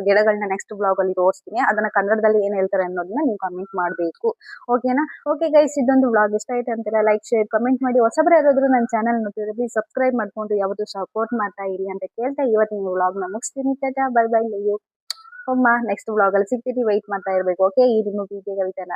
ಗಿಡಗಳನ್ನ ನೆಕ್ಸ್ಟ್ ಬ್ಲಾಗ್ ಅಲ್ಲಿ ತೋರಿಸ್ತೀನಿ. ಅದನ್ನ ಕನ್ನಡದಲ್ಲಿ ಏನ್ ಹೇಳ್ತಾರೆ ಅನ್ನೋದನ್ನ ನೀವು ಕಮೆಂಟ್ ಮಾಡಬೇಕು. ಓಕೆನಾ ಓಕೆ ಗೈಸ್ ಇದೊಂದು ವ್ಲಾಗ್ ಇಷ್ಟ ಆಯ್ತು ಅಂತೀರ? ಲೈಕ್ ಶೇರ್ ಕಮೆಂಟ್ ಮಾಡಿ. ಹೊಸಬ್ರು ಯಾರಾದ್ರೂ ನನ್ನ ಚಾನಲ್ ನೋಡ್ತಿದ್ರೆ ಸಬ್ಸ್ಕ್ರೈಬ್ ಮಾಡ್ಕೊಂಡು ಯಾವ್ದು ಸಪೋರ್ಟ್ ಮಾಡ್ತಾ ಇರಿ ಅಂತ ಕೇಳ್ತಾ ಇವತ್ತಿನ ನ ಮುಗಿಸ್ತೀನಿ. ಟಾಟಾ ಬೈ ಬೈ ಯು ಅಮ್ಮ ನೆಕ್ಸ್ಟ್ ವ್ಲಾಗ್ ಅಲ್ಲಿ ಸಿಗ್ತೀವಿ ವೈಟ್ ಮಾಡ್ತಾ ಇರ್ಬೇಕು. ಓಕೆ ಈ ನಿಮ್ಮ ಕವಿತೆನ